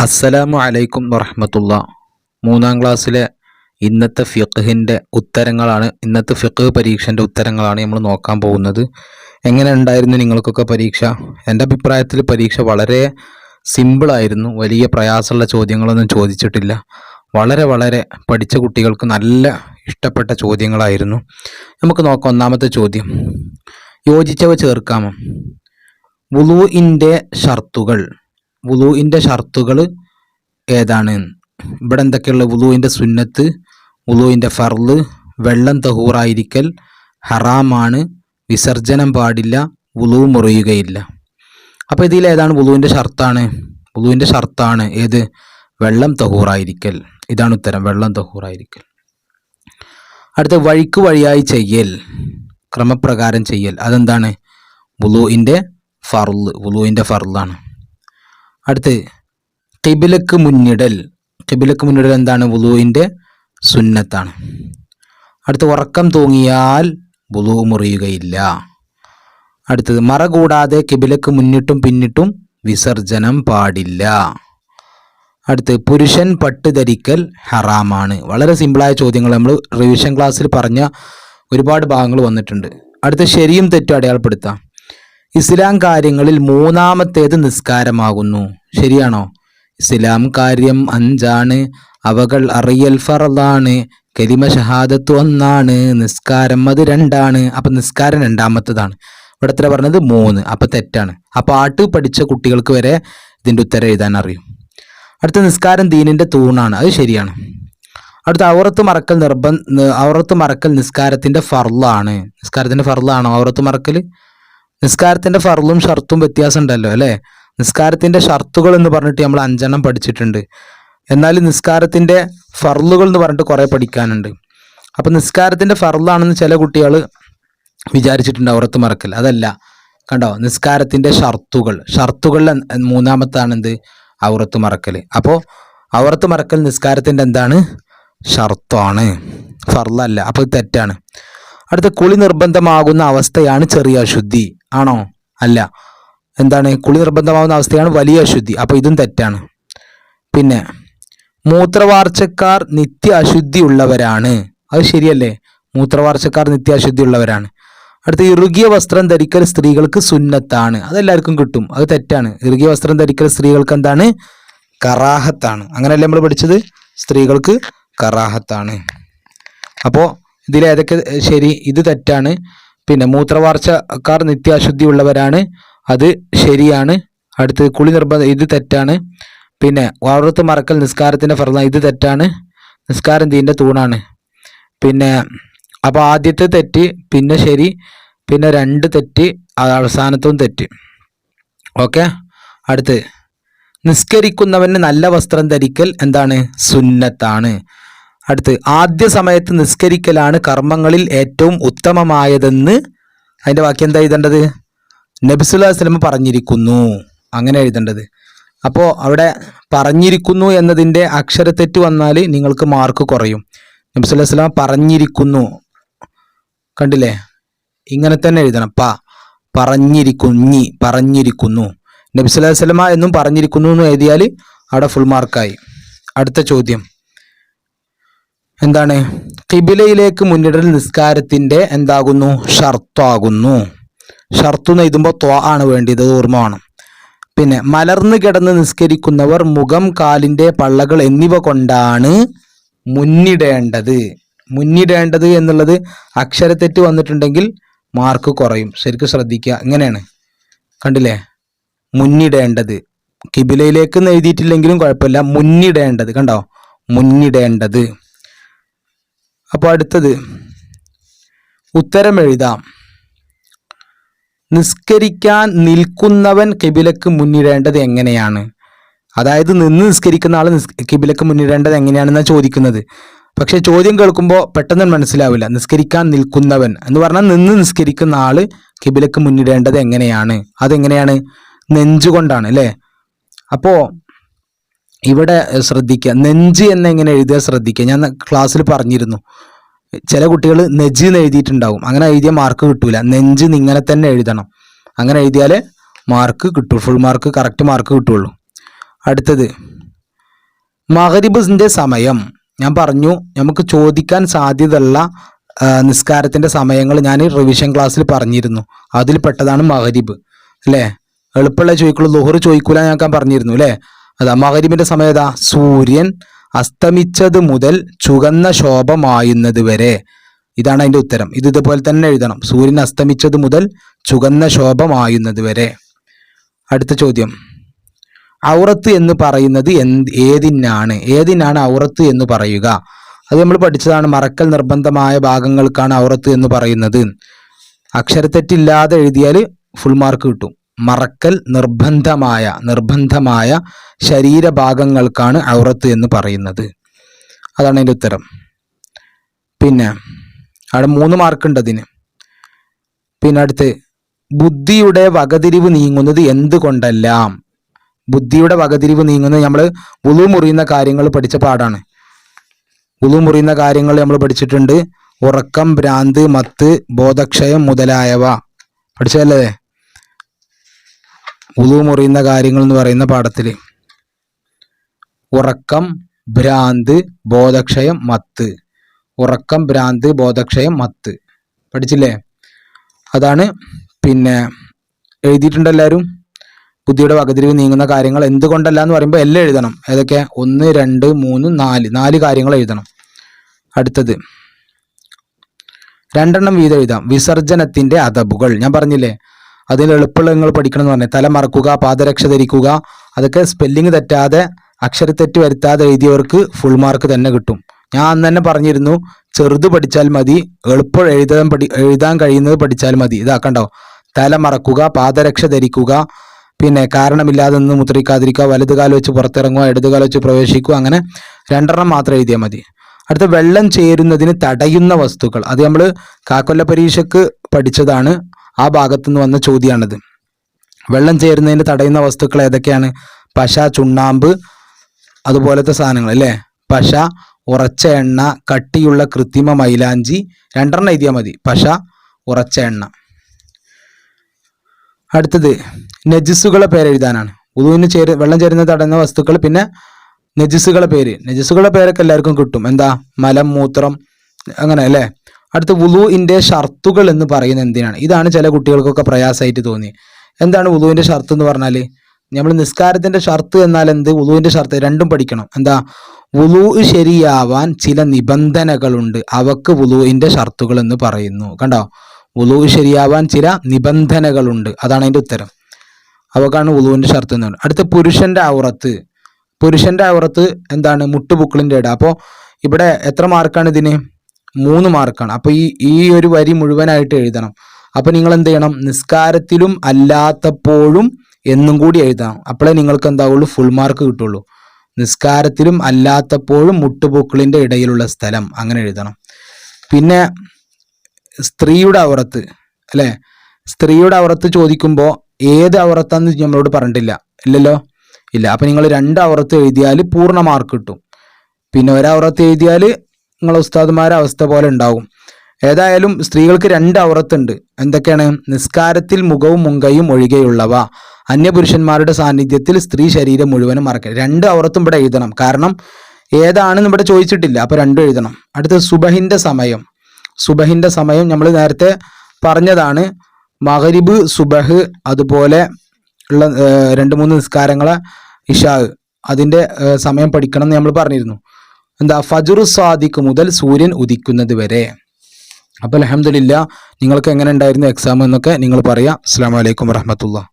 അസ്സലാമു അലൈക്കും വറഹമത്തുള്ള. മൂന്നാം ക്ലാസ്സിലെ ഇന്നത്തെ ഫിഖിന്റെ ഉത്തരങ്ങളാണ് ഇന്നത്തെ ഫിഖ് പരീക്ഷന്റെ ഉത്തരങ്ങളാണ് നമ്മൾ നോക്കാൻ പോകുന്നത്. എങ്ങനെ ഉണ്ടായിരുന്നു നിങ്ങൾക്കൊക്കെ പരീക്ഷ? എന്റെ അഭിപ്രായത്തിൽ പരീക്ഷ വളരെ സിമ്പിളായിരുന്നു വലിയ പ്രയാസമുള്ള ചോദ്യങ്ങളൊന്നും ചോദിച്ചിട്ടില്ല. വളരെ വളരെ പഠിച്ച കുട്ടികൾക്ക് നല്ല ഇഷ്ടപ്പെട്ട ചോദ്യങ്ങളായിരുന്നു. നമുക്ക് നോക്കാം ഒന്നാമത്തെ ചോദ്യം. യോജിച്ചവ ചേർക്കാമോ? വുളുവിന്റെ ഷർത്തുകൾ. വുളുവിന്റെ ഷർത്തുകൾ ഏതാണ്? ഇവിടെ എന്തൊക്കെയുള്ള വുളുവിന്റെ സുന്നത്ത് വുളുവിന്റെ ഫർൾ വെള്ളം തഹൂറായിരിക്കൽ ഹറാമാണ് വിസർജനം പാടില്ല വുളു മുറിയുകയില്ല. അപ്പോൾ ഇതിൽ ഏതാണ് വുളുവിന്റെ ഷർത്താണ്? വുളുവിന്റെ ഷർത്താണ് ഏത്? വെള്ളം തഹൂറായിരിക്കൽ. ഇതാണ് ഉത്തരം വെള്ളം തഹൂറായിരിക്കൽ. അടുത്ത വഴിക്ക് വഴിയായി ചെയ്യൽ ക്രമപ്രകാരം ചെയ്യൽ. അതെന്താണ്? വുളുവിന്റെ ഫർൾ വുളുവിന്റെ ഫർളാണ്. അടുത്ത് കിബിലക്ക് മുന്നിടൽ. കിബിലക്ക് മുന്നിടൽ എന്താണ്? വുളുവിന്റെ സുന്നത്താണ്. അടുത്ത് ഉറക്കം തൂങ്ങിയാൽ വുളു മുറിയുകയില്ല. അടുത്തത് മറ കൂടാതെ കിബിലക്ക് മുന്നിട്ടും പിന്നിട്ടും വിസർജനം പാടില്ല. അടുത്ത് പുരുഷൻ പട്ട് ധരിക്കൽ ഹറാമാണ്. വളരെ സിമ്പിളായ ചോദ്യങ്ങൾ നമ്മൾ റിവിഷൻ ക്ലാസ്സിൽ പറഞ്ഞ ഒരുപാട് ഭാഗങ്ങൾ വന്നിട്ടുണ്ട്. അടുത്ത ശരിയും തെറ്റും അടയാളപ്പെടുത്താം. ഇസ്ലാം കാര്യങ്ങളിൽ മൂന്നാമത്തേത് നിസ്കാരമാകുന്നു. ശരിയാണോ? ഇസ്ലാം കാര്യം അഞ്ചാണ്. അവകൾ അറിയൽ ഫറദാണ്. കലിമ ഷഹാദത്ത് ഒന്നാണ്. നിസ്കാരം അത് രണ്ടാണ്. അപ്പം നിസ്കാരം രണ്ടാമത്തതാണ്. ഇവിടെ എത്ര പറഞ്ഞത്? മൂന്ന്. അപ്പം തെറ്റാണ്. ആ പാട്ട് പഠിച്ച കുട്ടികൾക്ക് വരെ ഇതിന്റെ ഉത്തരം എഴുതാൻ അറിയും. അടുത്ത നിസ്കാരം ദീനിന്റെ തൂണാണ്. അത് ശരിയാണ്. അടുത്ത ഔറത്ത് മറക്കൽ നിർബന്ധ ഔറത്ത് മറക്കൽ നിസ്കാരത്തിന്റെ ഫർളാണ് നിസ്കാരത്തിന്റെ ഫർളാണോ ഔറത്ത് മറക്കൽ? നിസ്കാരത്തിന്റെ ഫർളും ഷർത്തും വ്യത്യാസം ഉണ്ടല്ലോ അല്ലേ? നിസ്കാരത്തിന്റെ ഷർത്തുകൾ എന്ന് പറഞ്ഞിട്ട് നമ്മൾ അഞ്ചെണ്ണം പഠിച്ചിട്ടുണ്ട്. എന്നാൽ നിസ്കാരത്തിന്റെ ഫർളുകൾ എന്ന് പറഞ്ഞിട്ട് കുറേ പഠിക്കാനുണ്ട്. അപ്പം നിസ്കാരത്തിന്റെ ഫർളാണെന്ന് ചില കുട്ടികൾ വിചാരിച്ചിട്ടുണ്ട് ഔറത്ത് മറക്കൽ അതല്ല കണ്ടോ? നിസ്കാരത്തിന്റെ ഷർത്തുകൾ. ഷർത്തുകളിൽ മൂന്നാമത്താണ് എന്ത് ഔറത്ത് മറക്കൽ. അപ്പോൾ ഔറത്ത് മറക്കൽ നിസ്കാരത്തിന്റെ എന്താണ്? ഷർത്താണ് ഫർളല്ല. അപ്പോൾ തെറ്റാണ്. അടുത്ത കുളി നിർബന്ധമാകുന്ന അവസ്ഥയാണ് ചെറിയ അശുദ്ധി. ആണോ? അല്ല. എന്താണ്? കുളി നിർബന്ധമാവുന്ന അവസ്ഥയാണ് വലിയ അശുദ്ധി. അപ്പോൾ ഇതും തെറ്റാണ്. പിന്നെ മൂത്രവാർച്ചക്കാർ നിത്യ അശുദ്ധി ഉള്ളവരാണ് അത് ശരിയല്ലേ? മൂത്രവാർച്ചക്കാർ നിത്യ അശുദ്ധി ഉള്ളവരാണ് അടുത്ത ഇറുകിയ വസ്ത്രം ധരിക്കൽ സ്ത്രീകൾക്ക് സുന്നത്താണ്. അതെല്ലാവർക്കും കിട്ടും. അത് തെറ്റാണ്. ഇറുകിയ വസ്ത്രം ധരിക്കൽ സ്ത്രീകൾക്ക് എന്താണ്? കറാഹത്താണ്. അങ്ങനെയല്ലേ നമ്മൾ പഠിച്ചത്? സ്ത്രീകൾക്ക് കറാഹത്താണ്. അപ്പോൾ ഇതിൽ ഏതൊക്കെ ശരി? ഇത് തെറ്റാണ്. പിന്നെ മൂത്രവാർച്ചക്കാർ നിത്യാശുദ്ധി ഉള്ളവരാണ് അത് ശരിയാണ്. അടുത്ത് കുളി നിർബന്ധം ഇത് തെറ്റാണ്. പിന്നെ വാർത്ത് മറക്കൽ നിസ്കാരത്തിന്റെ ഫർദ ഇത് തെറ്റാണ്. നിസ്കാരം തീന്റെ തൂണാണ്. പിന്നെ അപ്പോൾ ആദ്യത്തെ തെറ്റ് പിന്നെ ശരി പിന്നെ രണ്ട് തെറ്റ് അവസാനത്തും തെറ്റ്. ഓക്കെ? അടുത്ത്. നിസ്കരിക്കുന്നവന് നല്ല വസ്ത്രം ധരിക്കൽ എന്താണ്? സുന്നത്താണ്. അടുത്ത് ആദ്യ സമയത്ത് നിസ്കരിക്കലാണ് കർമ്മങ്ങളിൽ ഏറ്റവും ഉത്തമമായതെന്ന് അതിന്റെ വാക്യം എന്താ എഴുതേണ്ടത്? നബിസുല്ലാ വസ്ലമ പറഞ്ഞിരിക്കുന്നു. അങ്ങനെ എഴുതേണ്ടത്. അപ്പോൾ അവിടെ പറഞ്ഞിരിക്കുന്നു എന്നതിന്റെ അക്ഷരത്തെറ്റ് വന്നാൽ നിങ്ങൾക്ക് മാർക്ക് കുറയും. നബിസുല്ലാ വസ്ലമ പറഞ്ഞിരിക്കുന്നു. കണ്ടില്ലേ? ഇങ്ങനെ തന്നെ എഴുതണം. പ പറഞ്ഞിരിക്കുഞ്ഞി പറഞ്ഞിരിക്കുന്നു. നബിസുല്ലാ വസ്ലമ എന്നും പറഞ്ഞിരിക്കുന്നു എന്ന് എഴുതിയാൽ അവിടെ ഫുൾ മാർക്കായി അടുത്ത ചോദ്യം. എന്താണ്? കിബിലയിലേക്ക് മുന്നിടൽ നിസ്കാരത്തിന്റെ എന്താകുന്നു? ഷർത്താകുന്നു. ഷർത്തു നെയ്തുമ്പോൾ ത്വ ആണ് വേണ്ടിയത് ഓർമ്മ വേണം പിന്നെ മലർന്നു കിടന്ന് നിസ്കരിക്കുന്നവർ മുഖം കാലിന്റെ പള്ളകൾ എന്നിവ കൊണ്ടാണ് മുന്നിടേണ്ടത്. മുന്നിടേണ്ടത് എന്നുള്ളത് അക്ഷരത്തെറ്റ് വന്നിട്ടുണ്ടെങ്കിൽ മാർക്ക് കുറയും. ശരിക്കും ശ്രദ്ധിക്കുക. ഇങ്ങനെയാണ്. കണ്ടില്ലേ? മുന്നിടേണ്ടത്. കിബിലയിലേക്ക് എഴുതിയിട്ടില്ലെങ്കിലും കുഴപ്പമില്ല. മുന്നിടേണ്ടത്. കണ്ടോ? മുന്നിടേണ്ടത്. അപ്പോൾ അടുത്തത്. ഉത്തരം എഴുതാം. നിസ്കരിക്കാൻ നിൽക്കുന്നവൻ കിബിലക്ക് മുന്നിടേണ്ടത് എങ്ങനെയാണ്? അതായത് നിന്ന് നിസ്കരിക്കുന്ന ആൾ കിബിലക്ക് മുന്നിടേണ്ടത് എങ്ങനെയാണെന്നാണ് ചോദിക്കുന്നത്. പക്ഷേ ചോദ്യം കേൾക്കുമ്പോൾ പെട്ടെന്ന് മനസ്സിലാവില്ല. നിസ്കരിക്കാൻ നിൽക്കുന്നവൻ എന്ന് പറഞ്ഞാൽ നിന്ന് നിസ്കരിക്കുന്ന ആൾ കിബിലക്ക് മുന്നിടേണ്ടത് എങ്ങനെയാണ്? അതെങ്ങനെയാണ്? നെഞ്ചുകൊണ്ടാണ് അല്ലേ? അപ്പോൾ ഇവിടെ ശ്രദ്ധിക്കുക നെഞ്ച് എന്നെങ്ങനെ എഴുതുക ശ്രദ്ധിക്കുക ഞാൻ ക്ലാസ്സിൽ പറഞ്ഞിരുന്നു. ചില കുട്ടികൾ നെജ് എന്ന് എഴുതിയിട്ടുണ്ടാവും അങ്ങനെ എഴുതിയ മാർക്ക് കിട്ടൂല. നെഞ്ച് ഇങ്ങനെ തന്നെ എഴുതണം. അങ്ങനെ എഴുതിയാൽ മാർക്ക് കിട്ടും. ഫുൾ മാർക്ക് കറക്റ്റ് മാർക്ക് കിട്ടുള്ളൂ. അടുത്തത്. മഹരിബിന്റെ സമയം. ഞാൻ പറഞ്ഞു നമുക്ക് ചോദിക്കാൻ സാധ്യതയുള്ള നിസ്കാരത്തിന്റെ സമയങ്ങൾ ഞാൻ റിവിഷൻ ക്ലാസ്സിൽ പറഞ്ഞിരുന്നു. അതിൽ പെട്ടതാണ് മഹരിബ്. അല്ലേ? എളുപ്പമുള്ള ചോദിക്കുള്ളൂ ലുഹർ ചോദിക്കൂല ഞാൻ പറഞ്ഞിരുന്നു അല്ലേ? അതാ മകരിമിന്റെ സമയം ഏതാ? സൂര്യൻ അസ്തമിച്ചത് മുതൽ ചുവന്ന ശോഭമായുന്നത് വരെ. ഇതാണ് അതിന്റെ ഉത്തരം. ഇത് ഇതുപോലെ തന്നെ എഴുതണം. സൂര്യൻ അസ്തമിച്ചത് മുതൽ ചുവന്ന ശോഭമായുന്നത് വരെ. അടുത്ത ചോദ്യം. ഔറത്ത് എന്ന് പറയുന്നത് എന്ത് ഏതിനാണ്? ഏതിനാണ് ഔറത്ത് എന്ന് പറയുക? അത് നമ്മൾ പഠിച്ചതാണ്. മറക്കൽ നിർബന്ധമായ ഭാഗങ്ങൾക്കാണ് ഔറത്ത് എന്ന് പറയുന്നത്. അക്ഷരത്തെറ്റില്ലാതെ എഴുതിയാൽ ഫുൾ മാർക്ക് കിട്ടും. മറക്കൽ നിർബന്ധമായ നിർബന്ധമായ ശരീരഭാഗങ്ങൾക്കാണ് ഔറത്ത് എന്ന് പറയുന്നത്. അതാണ് അതിന്റെ ഉത്തരം. പിന്നെ അവിടെ മൂന്ന് മാർക്കുണ്ട് അതിന്. പിന്നെ അടുത്ത് ബുദ്ധിയുടെ വകതിരിവ് നീങ്ങുന്നത് എന്തുകൊണ്ടെല്ലാം? ബുദ്ധിയുടെ വകതിരിവ് നീങ്ങുന്നത് നമ്മൾ ഉളു മുറിയുന്ന കാര്യങ്ങൾ പഠിച്ച പാടാണ് ഉളു മുറിയുന്ന കാര്യങ്ങൾ നമ്മൾ പഠിച്ചിട്ടുണ്ട്. ഉറക്കം ഭ്രാന്ത് മത്ത് ബോധക്ഷയം മുതലായവ. പഠിച്ചതല്ലേ? ഉളു മുറിയുന്ന കാര്യങ്ങൾ എന്ന് പറയുന്ന പാഠത്തിൽ ഉറക്കം ഭ്രാന്ത് ബോധക്ഷയം മത്ത്. ഉറക്കം ഭ്രാന്ത് ബോധക്ഷയം മത്ത്. പഠിച്ചില്ലേ? അതാണ് പിന്നെ എഴുതിയിട്ടുണ്ട് എല്ലാവരും. ബുദ്ധിയുടെ വകതിരിവ് നീങ്ങുന്ന കാര്യങ്ങൾ എന്തുകൊണ്ടല്ല എന്ന് പറയുമ്പോൾ എല്ലാം എഴുതണം. ഏതൊക്കെ? ഒന്ന് രണ്ട് മൂന്ന് നാല്. നാല് കാര്യങ്ങൾ എഴുതണം. അടുത്തത്. രണ്ടെണ്ണം വീതം എഴുതാം. വിസർജനത്തിന്റെ അതബുകൾ ഞാൻ പറഞ്ഞില്ലേ? അതിൽ എളുപ്പമുള്ള നിങ്ങൾ പഠിക്കണം എന്ന് തല മറക്കുക പാദരക്ഷ ധരിക്കുക അതൊക്കെ സ്പെല്ലിംഗ് തെറ്റാതെ അക്ഷരത്തെറ്റ് വരുത്താതെ എഴുതിയവർക്ക് ഫുൾ മാർക്ക് തന്നെ കിട്ടും. ഞാൻ അന്ന് തന്നെ പറഞ്ഞിരുന്നു ചെറുത് പഠിച്ചാൽ മതി എളുപ്പം എഴുതാൻ പഠി എഴുതാൻ കഴിയുന്നത് പഠിച്ചാൽ മതി. ഇതാക്കണ്ടോ തല മറക്കുക പാദരക്ഷ ധരിക്കുക പിന്നെ കാരണമില്ലാതെ നിന്ന് മുദ്രിക്കാതിരിക്കുക വലത് കാലം വെച്ച് പുറത്തിറങ്ങുക ഇടത് കാലം വെച്ച് പ്രവേശിക്കുക അങ്ങനെ രണ്ടെണ്ണം മാത്രം എഴുതിയാൽ മതി. അടുത്ത വെള്ളം ചേരുന്നതിന് തടയുന്ന വസ്തുക്കൾ. അത് നമ്മൾ കാക്കൊല്ല പരീക്ഷയ്ക്ക് പഠിച്ചതാണ്. ആ ഭാഗത്തു നിന്ന് വന്ന ചോദ്യമാണിത് വെള്ളം ചേരുന്നതിന് തടയുന്ന വസ്തുക്കൾ ഏതൊക്കെയാണ്? പശ ചുണ്ണാമ്പ് അതുപോലത്തെ സാധനങ്ങൾ അല്ലേ? പശ ഉറച്ച എണ്ണ കട്ടിയുള്ള കൃത്രിമ മൈലാഞ്ചി രണ്ടെണ്ണം എഴുതിയാൽ മതി. പശ ഉറച്ച എണ്ണ. അടുത്തത് നജിസുകളെ പേരെഴുതാനാണ് ഉദുവിന് ചേര് വെള്ളം ചേരുന്ന തടയുന്ന വസ്തുക്കൾ പിന്നെ നജിസുകളെ പേര്. നജിസുകളുടെ പേരൊക്കെ എല്ലാവർക്കും കിട്ടും. എന്താ? മലം മൂത്രം അങ്ങനെ അല്ലേ? അടുത്ത വുളുവിന്റെ ഷർത്തുകൾ എന്ന് പറയുന്നത് എന്തിനാണ്? ഇതാണ് ചില കുട്ടികൾക്കൊക്കെ പ്രയാസമായിട്ട് തോന്നി എന്താണ് വുളുവിന്റെ ഷർത്ത് എന്ന് പറഞ്ഞാൽ നമ്മൾ നിസ്കാരത്തിന്റെ ഷർത്ത് എന്നാൽ എന്ത്? വുളുവിന്റെ ഷർത്ത് രണ്ടും പഠിക്കണം. എന്താ? വുളു ശരിയാവാൻ ചില നിബന്ധനകളുണ്ട്. അവക്ക് വുളുവിന്റെ ഷർത്തുകൾ എന്ന് പറയുന്നു. കണ്ടോ? വുളു ശരിയാവാൻ ചില നിബന്ധനകളുണ്ട്. അതാണ് അതിന്റെ ഉത്തരം. അവക്കാണ് വുളുവിന്റെ ഷർത്ത് എന്ന് പറയുന്നത്. അടുത്ത പുരുഷന്റെ ഔറത്ത്. പുരുഷന്റെ ഔറത്ത് എന്താണ്? മുട്ടുപുക്കിളിന്റെ ഇട. അപ്പോൾ ഇവിടെ എത്ര മാർക്കാണ് ഇതിന്? മൂന്ന് മാർക്കാണ്. അപ്പോൾ ഈ ഈ ഒരു വരി മുഴുവനായിട്ട് എഴുതണം. അപ്പോൾ നിങ്ങൾ എന്ത് ചെയ്യണം നിസ്കാരത്തിലും അല്ലാത്തപ്പോഴും എന്നും കൂടി എഴുതണം. അപ്പോഴേ നിങ്ങൾക്ക് എന്താവുള്ളൂ ഫുൾ മാർക്ക് കിട്ടുള്ളൂ. നിസ്കാരത്തിലും അല്ലാത്തപ്പോഴും മുട്ടുപൂക്കളിന്റെ ഇടയിലുള്ള സ്ഥലം അങ്ങനെ എഴുതണം. പിന്നെ സ്ത്രീയുടെ അവറത്ത് അല്ലേ? സ്ത്രീയുടെ അവറത്ത് ചോദിക്കുമ്പോൾ ഏത് അവറത്താന്ന് നമ്മളോട് പറഞ്ഞിട്ടില്ല. ഇല്ലല്ലോ? ഇല്ല. അപ്പം നിങ്ങൾ രണ്ട് അവറത്ത് എഴുതിയാൽ പൂർണ മാർക്ക് കിട്ടും. പിന്നെ ഒരവറത്ത് എഴുതിയാൽ നിങ്ങളെ ഉസ്താദുമാരെ അവസ്ഥ പോലെ ഉണ്ടാവും. ഏതായാലും സ്ത്രീകൾക്ക് രണ്ട് അവറത്തുണ്ട് എന്തൊക്കെയാണ്? നിസ്കാരത്തിൽ മുഖവും മുങ്കയും ഒഴികെയുള്ളവ. അന്യപുരുഷന്മാരുടെ സാന്നിധ്യത്തിൽ സ്ത്രീ ശരീരം മുഴുവനും മറക്കരുത് രണ്ട് അവറത്തും ഇവിടെ എഴുതണം. കാരണം ഏതാണെന്ന് ഇവിടെ ചോദിച്ചിട്ടില്ല. അപ്പോൾ രണ്ടും എഴുതണം. അടുത്ത സുബഹിന്റെ സമയം. സുബഹിന്റെ സമയം നമ്മൾ നേരത്തെ പറഞ്ഞതാണ്. മഹരിബ് സുബഹ് അതുപോലെ ഉള്ള രണ്ട് മൂന്ന് നിസ്കാരങ്ങളെ ഇഷാ അതിന്റെ സമയം പഠിക്കണം എന്ന് നമ്മൾ പറഞ്ഞിരുന്നു. എന്താ ഫജുറു സ്വാദിഖ് മുതൽ സൂര്യൻ ഉദിക്കുന്നത് വരെ. അപ്പോൾ അലഹമില്ല നിങ്ങൾക്ക് എങ്ങനെ ഉണ്ടായിരുന്നു എക്സാം എന്നൊക്കെ നിങ്ങൾ പറയാം. അസ്സാം വലൈക്കും വറഹമത്തുള്ള.